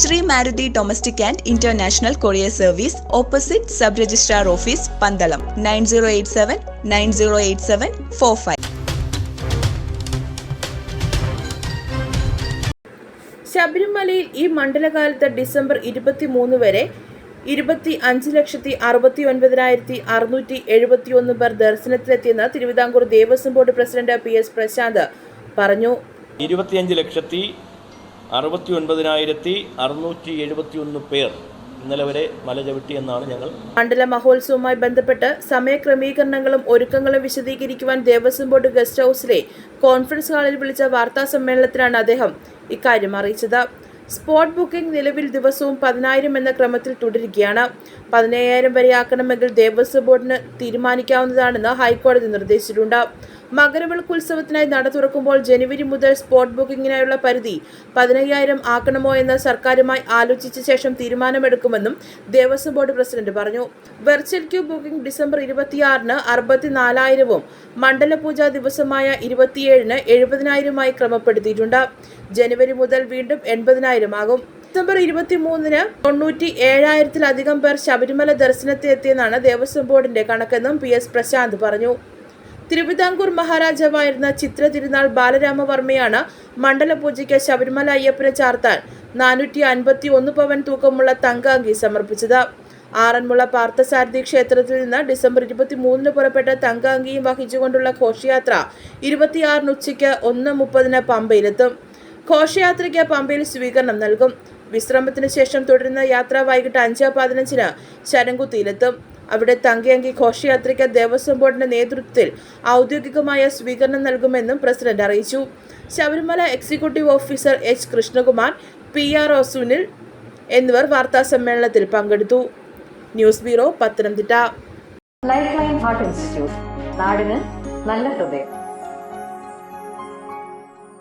Shri Maruti domestic and international courier service opposite sub registrar office Pandalam nine zero eight seven nine zero eight seven four five. ശബരിമലയിൽ ഈ മണ്ഡലകാലത്ത് December ഇരുപത്തിമൂന്ന് വരെ ഇരുപത്തി അഞ്ച് ലക്ഷത്തി അറുപത്തി ഒൻപതിനായിരത്തി അറുന്നൂറ്റി എഴുപത്തി ഒന്ന് പേർ ദർശനത്തിലെത്തിയെന്ന് Thiruvithamkoor Devaswom board president P S Prashanth പറഞ്ഞു. ഇരുപത്തിയഞ്ച് ലക്ഷത്തി അറുപത്തി ഒൻപതിനായിരത്തി അറുന്നൂറ്റി എഴുപത്തി ഒന്ന് പേർ ഇന്നലെ വരെ മല ചവിട്ടി എന്നാണ് ഞങ്ങൾ മണ്ഡല മഹോത്സവവുമായി ബന്ധപ്പെട്ട് സമയക്രമീകരണങ്ങളും ഒരുക്കങ്ങളും വിശദീകരിക്കുവാൻ ദേവസ്വം ബോർഡ് ഗസ്റ്റ് ഹൗസിലെ കോൺഫറൻസ് ഹാളിൽ വിളിച്ച വാർത്താ സമ്മേളനത്തിലാണ് അദ്ദേഹം ഇക്കാര്യം അറിയിച്ചത്. സ്പോട്ട് ബുക്കിംഗ് നിലവിൽ ദിവസവും പതിനായിരം എന്ന ക്രമത്തിൽ തുടരുകയാണ്. പതിനയ്യായിരം വരെ ആക്കണമെങ്കിൽ ദേവസ്വം ബോർഡിന് തീരുമാനിക്കാവുന്നതാണെന്ന് ഹൈക്കോടതി നിർദ്ദേശിച്ചിട്ടുണ്ട്. മകരവിളക്ക് ഉത്സവത്തിനായി നട തുറക്കുമ്പോൾ ജനുവരി മുതൽ സ്പോട്ട് ബുക്കിംഗിനായുള്ള പരിധി പതിനയ്യായിരം ആക്കണമോ എന്ന് സർക്കാരുമായി ആലോചിച്ച ശേഷം തീരുമാനമെടുക്കുമെന്നും ദേവസ്വം ബോർഡ് പ്രസിഡന്റ് പറഞ്ഞു. വെർച്വൽ ക്യൂ ബുക്കിംഗ് ഡിസംബർ ഇരുപത്തിയാറിന് അറുപത്തിനാലായിരവും മണ്ഡലപൂജ ദിവസമായ ഇരുപത്തിയേഴിന് എഴുപതിനായിരമായി ക്രമപ്പെടുത്തിയിട്ടുണ്ട്. ജനുവരി മുതൽ വീണ്ടും എൺപതിനായിരം ആകും ഡിസംബർ ഇരുപത്തിമൂന്നിന് തൊണ്ണൂറ്റി ഏഴായിരത്തിലധികം പേർ ശബരിമല ദർശനത്തിനെത്തിയെന്നാണ് ദേവസ്വം ബോർഡിന്റെ കണക്കെന്നും പി എസ് പ്രശാന്ത് പറഞ്ഞു. തിരുവിതാംകൂർ മഹാരാജാവായിരുന്ന ചിത്ര തിരുനാൾ ബാലരാമവർമ്മയാണ് മണ്ഡലപൂജയ്ക്ക് ശബരിമല അയ്യപ്പനെ ചാർത്താൻ നാനൂറ്റി അൻപത്തി ഒന്ന് പവൻ തൂക്കമുള്ള തങ്കാങ്കി സമർപ്പിച്ചത്. ആറന്മുള പാർത്ഥസാരഥി ക്ഷേത്രത്തിൽ നിന്ന് ഡിസംബർ ഇരുപത്തി മൂന്നിന് പുറപ്പെട്ട തങ്കാങ്കിയും വഹിച്ചുകൊണ്ടുള്ള ഘോഷയാത്ര ഇരുപത്തിയാറിന് ഉച്ചയ്ക്ക് ഒന്ന് മുപ്പതിന് പമ്പയിലെത്തും. ഘോഷയാത്രയ്ക്ക് പമ്പയിൽ സ്വീകരണം നൽകും. വിശ്രമത്തിന് ശേഷം തുടരുന്ന യാത്ര വൈകിട്ട് അഞ്ച് പതിനഞ്ചിന് ശരംകുത്തിയിലെത്തും അവിടെ തങ്കയങ്കി ഘോഷയാത്രയ്ക്ക് ദേവസ്വം ബോർഡിന്റെ നേതൃത്വത്തിൽ ഔദ്യോഗികമായ സ്വീകരണം നൽകുമെന്നും പ്രസിഡന്റ് അറിയിച്ചു. Sabarimala executive officer H Krishnakumar P R O Sunil എന്നിവർ വാർത്താ സമ്മേളനത്തിൽ പങ്കെടുത്തു. News bureau Pathanamthitta. Life line heart institute നാടിന് നല്ല ഹൃദയം.